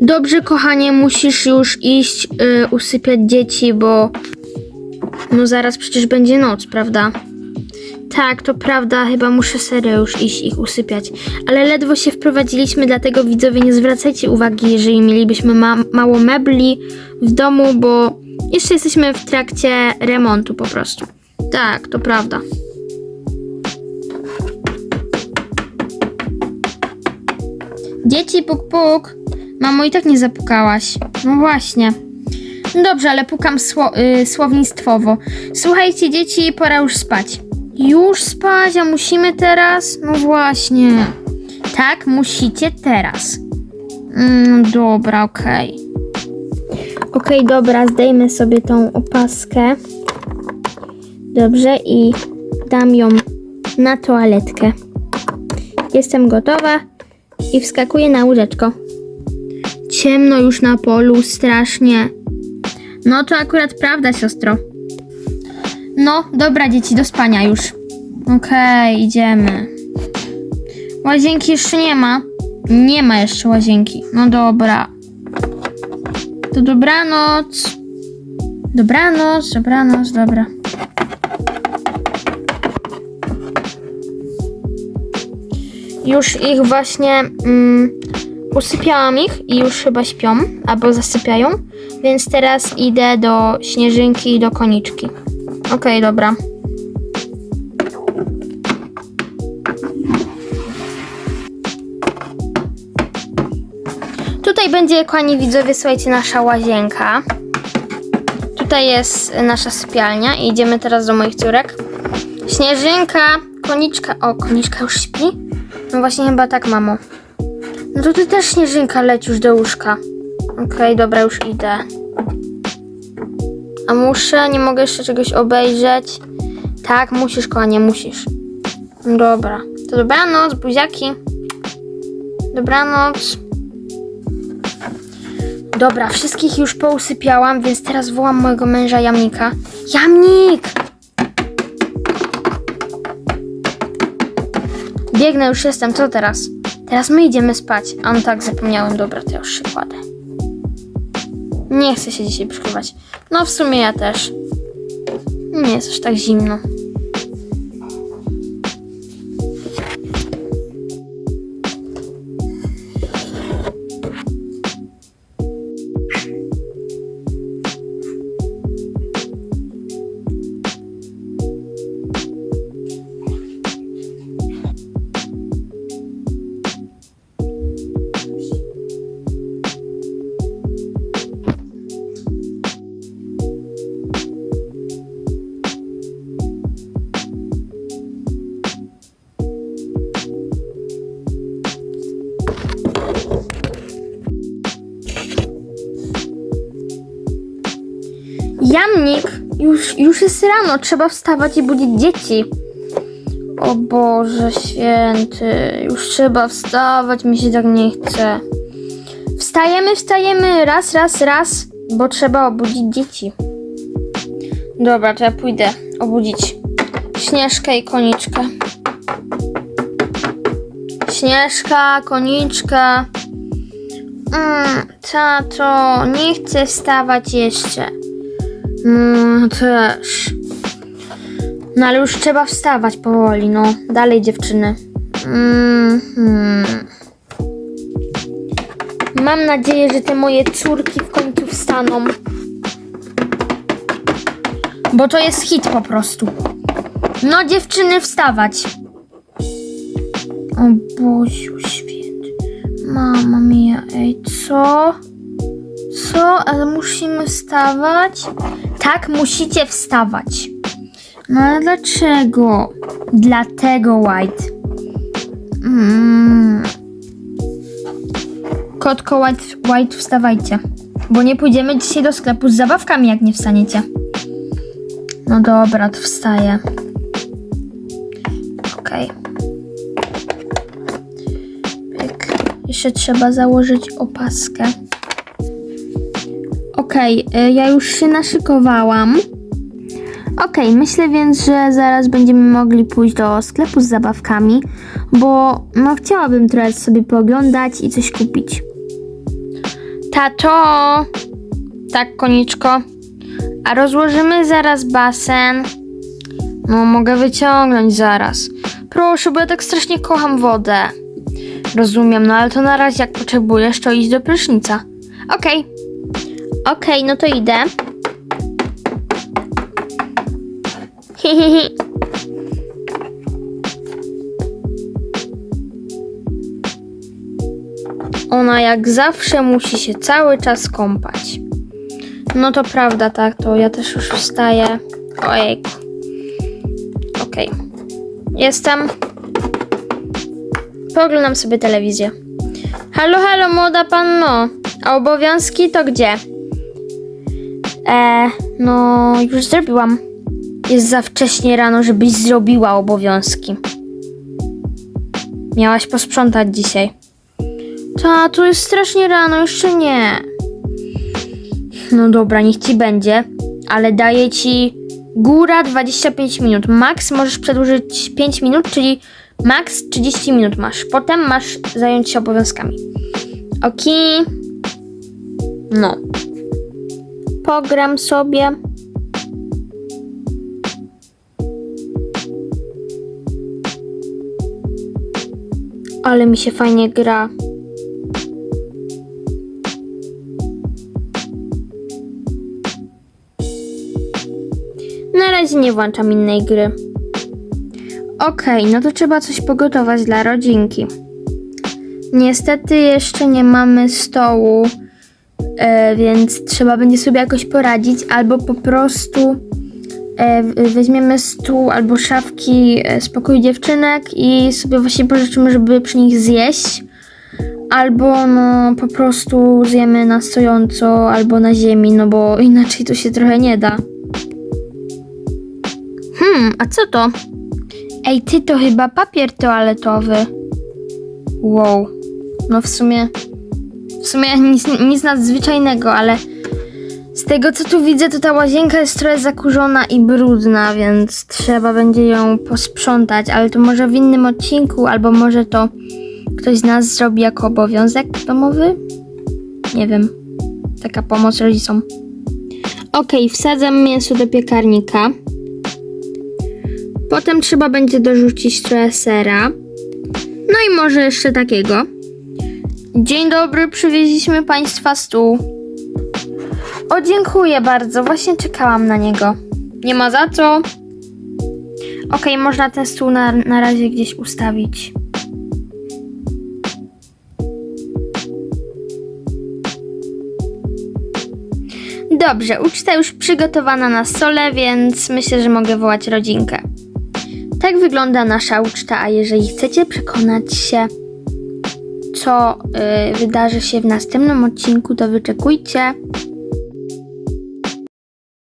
Dobrze, kochanie, musisz już iść y, usypiać dzieci, bo no zaraz przecież będzie noc, prawda? Tak, to prawda, chyba muszę serio już iść ich usypiać. Ale ledwo się wprowadziliśmy, dlatego widzowie nie zwracajcie uwagi, jeżeli mielibyśmy ma mało mebli w domu, bo jeszcze jesteśmy w trakcie remontu po prostu. Tak, to prawda. Dzieci, puk puk. Mamo, i tak nie zapukałaś. No właśnie. Dobrze, ale pukam sło y, słownictwowo. Słuchajcie, dzieci, pora już spać. Już spać, a musimy teraz? No właśnie. Tak, musicie teraz. Mm, dobra, okej. Okej, dobra, zdejmę sobie tą opaskę. Dobrze, i dam ją na toaletkę. Jestem gotowa i wskakuję na łóżeczko. Ciemno już na polu, strasznie. No to akurat prawda, siostro. No, dobra, dzieci, do spania już. Okej, idziemy. Łazienki jeszcze nie ma. Nie ma jeszcze łazienki. No dobra. To dobranoc. Dobranoc, dobranoc, dobra. Już ich właśnie mm, usypiałam ich i już chyba śpią albo zasypiają, więc teraz idę do śnieżynki i do koniczki. Okej, dobra. Tutaj będzie, kochani widzowie, słuchajcie, nasza łazienka. Tutaj jest nasza sypialnia i idziemy teraz do moich córek. Śnieżynka, koniczka. O, koniczka już śpi? No właśnie chyba tak, mamo. No to ty też śnieżynka już do łóżka. Okej, dobra, już idę. A muszę, nie mogę jeszcze czegoś obejrzeć. Tak, musisz, kochanie, musisz. Dobra. To dobranoc, buziaki. Dobranoc. Dobra, wszystkich już pousypiałam, więc teraz wołam mojego męża Jamnika. Jamnik! Biegnę, już jestem, co teraz? Teraz my idziemy spać. A no tak, zapomniałem, dobra, to już się kładę. Nie chcę się dzisiaj przykrywać. No w sumie ja też. Nie jest aż tak zimno. Już, już jest rano, trzeba wstawać i budzić dzieci. O Boże święty, już trzeba wstawać, mi się tak nie chce. Wstajemy, wstajemy, raz, raz, raz, bo trzeba obudzić dzieci. Dobra, to ja pójdę obudzić Śnieżkę i Koniczkę. Śnieżka, Koniczka. Mm, tato, nie chcę wstawać jeszcze. No też. No ale już trzeba wstawać powoli, no. Dalej dziewczyny. Mhm. Mam nadzieję, że te moje córki w końcu wstaną. Bo to jest hit po prostu. No dziewczyny, wstawać. O Boziu święty. Mama mia, ej, co? Co? Ale musimy wstawać? Tak, musicie wstawać. No ale dlaczego? Dlatego, White. Mm. Kotko White, White, wstawajcie. Bo nie pójdziemy dzisiaj do sklepu z zabawkami, jak nie wstaniecie. No dobra, to wstaję. Okej. Pyk. Jeszcze trzeba założyć opaskę. Y, ja już się naszykowałam. Okej, myślę więc, że zaraz będziemy mogli pójść do sklepu z zabawkami, bo no chciałabym teraz sobie pooglądać i coś kupić. Tato! Tak, koniczko. A rozłożymy zaraz basen? No, mogę wyciągnąć zaraz. Proszę, bo ja tak strasznie kocham wodę. Rozumiem, no ale to na razie jak potrzebujesz, to idź do prysznica. Okej. Okej, no to idę. Hihihi. Ona jak zawsze musi się cały czas kąpać. No to prawda, tak, to ja też już wstaję. Ojej. Okej. Jestem. Poglądam sobie telewizję. Halo, halo, młoda panno. A obowiązki to gdzie? E, no, już zrobiłam. Jest za wcześnie rano, żebyś zrobiła obowiązki. Miałaś posprzątać dzisiaj. Ta, to jest strasznie rano, jeszcze nie. No dobra, niech ci będzie, ale daję ci góra 25 minut. Max możesz przedłużyć 5 minut, czyli max 30 minut masz. Potem masz zająć się obowiązkami. Okej. No. Pogram sobie. Ale mi się fajnie gra. Na razie nie włączam innej gry. Okej, no to trzeba coś pogotować dla rodzinki. Niestety jeszcze nie mamy stołu, e, więc trzeba będzie sobie jakoś poradzić, albo po prostu e, weźmiemy stół albo szafki e, z pokoju dziewczynek i sobie właśnie pożyczymy, żeby przy nich zjeść. Albo no po prostu zjemy na stojąco albo na ziemi, no bo inaczej to się trochę nie da. Hmm, a co to? Ej, ty to chyba papier toaletowy. Wow. No w sumie. W sumie nic, nic nadzwyczajnego, ale z tego co tu widzę, to ta łazienka jest trochę zakurzona i brudna, więc trzeba będzie ją posprzątać, ale to może w innym odcinku, albo może to ktoś z nas zrobi jako obowiązek domowy? Nie wiem. Taka pomoc rodzicom. Okej, wsadzam mięso do piekarnika. Potem trzeba będzie dorzucić trochę sera. No i może jeszcze takiego. Dzień dobry, przywieźliśmy Państwa stół. O, dziękuję bardzo, właśnie czekałam na niego. Nie ma za co. Okej, można ten stół na, na razie gdzieś ustawić. Dobrze, uczta już przygotowana na stole, więc myślę, że mogę wołać rodzinkę. Tak wygląda nasza uczta, a jeżeli chcecie przekonać się, co y, wydarzy się w następnym odcinku, to wyczekujcie.